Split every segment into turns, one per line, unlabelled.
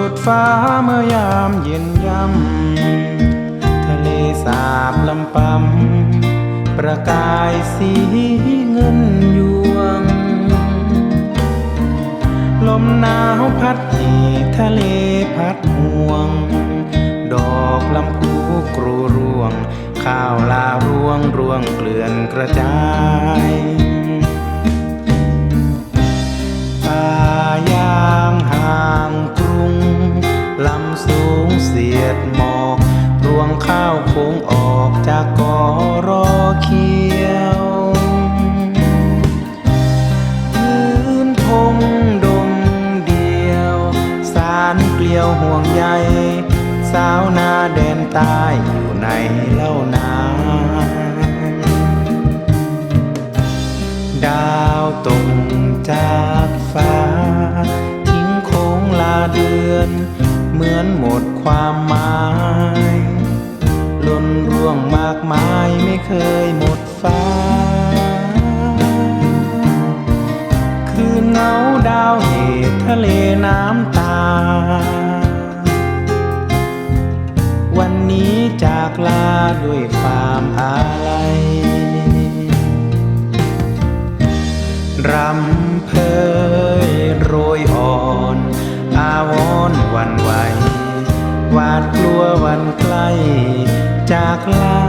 จุดฟ้าเมื่อยามเย็นย่ำทะเลสาบลำปำประกายสีเงินยวง ลมหนาวพัดให้ทะเลพัดห่วง ดอกลำพูกรูร่วง ข้าวลาร่วงร่วงเกลื่อนกระจาย สาวนาแดนใต้อยู่ในเล่านาดาวตกจากฟ้า ทิ้งโค้งลาเดือน เหมือนหมดความหมายล่นร่วงมากมายไม่เคยหมดฟ้า คืนเหงาดาวเหตุทะเลน้ำ ด้วยความอาลัยรำเพยโรยอ่อน อาวรณ์หวันไหวหวาดกลัววันใกล้จากลา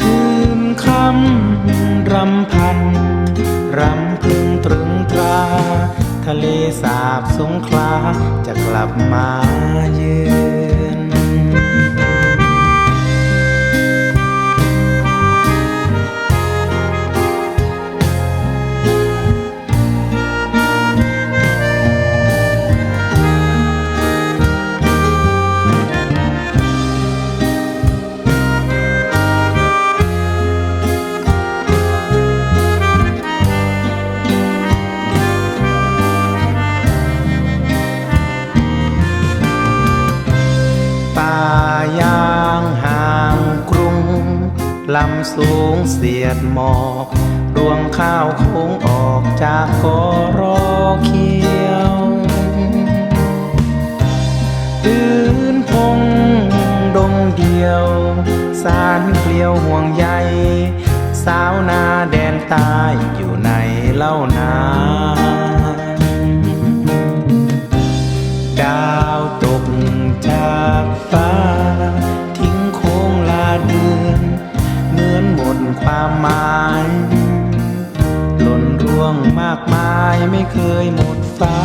คืนคำรำพัน รำพึงตรึงตรา ทะเลสาบสงขลาจะกลับมาเยือนำสูงเสียดหมอก รวงข้าวโค้งออกจากกอรอเขียวพื้นพงดงเดียว สารเกลียวห่วงใยสาวนาแดนใต้อยู่ในเล่านา ความหมายหล่นร่วงมากมายไม่เคยหมดฟ้า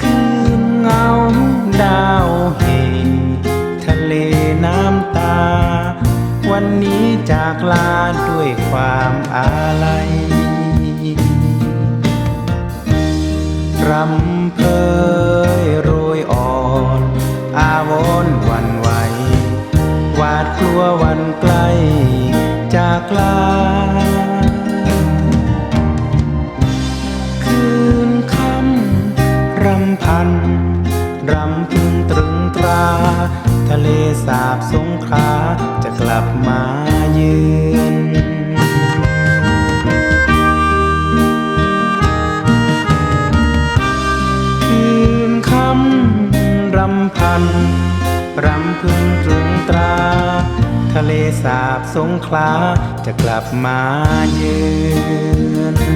คืนเงาดาวเหทะเลน้ำตา วันนี้จากลาด้วยความอาลัยรำเพยโรยอ่อน อาวรณ์หวันว ตัววันใกล้จากลา คืนคำรำพัน รำพึงตรึงตรา ทะเลสาบสงขาจะกลับมาเยือนคืนคำรำพัน รำพึงตรึงตรา ทะเลสาบสงขลาจะกลับมาเยือน